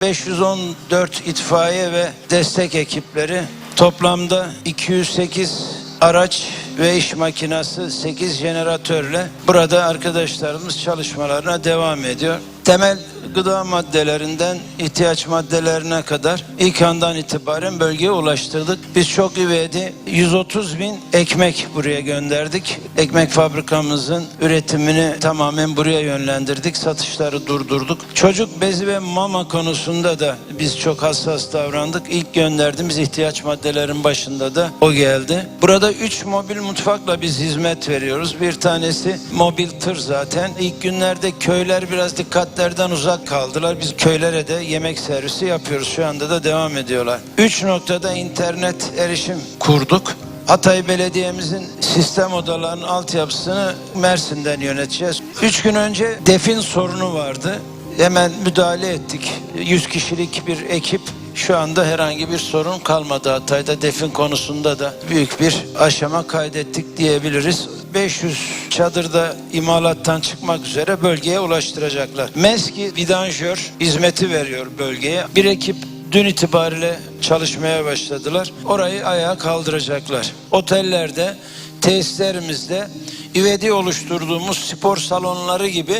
514 itfaiye ve destek ekipleri toplamda 208 araç ve iş makinası 8 jeneratörle burada arkadaşlarımız çalışmalarına devam ediyor. Temel gıda maddelerinden ihtiyaç maddelerine kadar ilk andan itibaren bölgeye ulaştırdık. Biz çok üveydi 130 bin ekmek buraya gönderdik. Ekmek fabrikamızın üretimini tamamen buraya yönlendirdik. Satışları durdurduk. Çocuk bezi ve mama konusunda da biz çok hassas davrandık. İlk gönderdiğimiz ihtiyaç maddelerin başında da o geldi. Burada 3 mobil mutfakla biz hizmet veriyoruz. Bir tanesi mobil tır zaten. İlk günlerde köyler biraz dikkatlerden uzak kaldılar. Biz köylere de yemek servisi yapıyoruz. Şu anda da devam ediyorlar. 3 noktada internet erişim kurduk. Hatay Belediye'mizin sistem odalarının altyapısını Mersin'den yöneteceğiz. Üç gün önce defin sorunu vardı. Hemen müdahale ettik. 100 kişilik bir ekip şu anda herhangi bir sorun kalmadı Hatay'da. Defin konusunda da büyük bir aşama kaydettik diyebiliriz. 500 çadırda imalattan çıkmak üzere bölgeye ulaştıracaklar. MESKİ vidanjör hizmeti veriyor bölgeye. Bir ekip dün itibariyle çalışmaya başladılar. Orayı ayağa kaldıracaklar. Otellerde, tesislerimizde ivedi oluşturduğumuz spor salonları gibi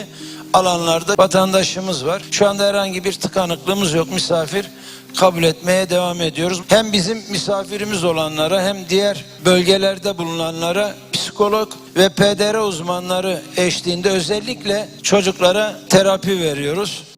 alanlarda vatandaşımız var. Şu anda herhangi bir tıkanıklığımız yok. Misafir kabul etmeye devam ediyoruz. Hem bizim misafirimiz olanlara hem diğer bölgelerde bulunanlara psikolog ve PDR uzmanları eşliğinde özellikle çocuklara terapi veriyoruz.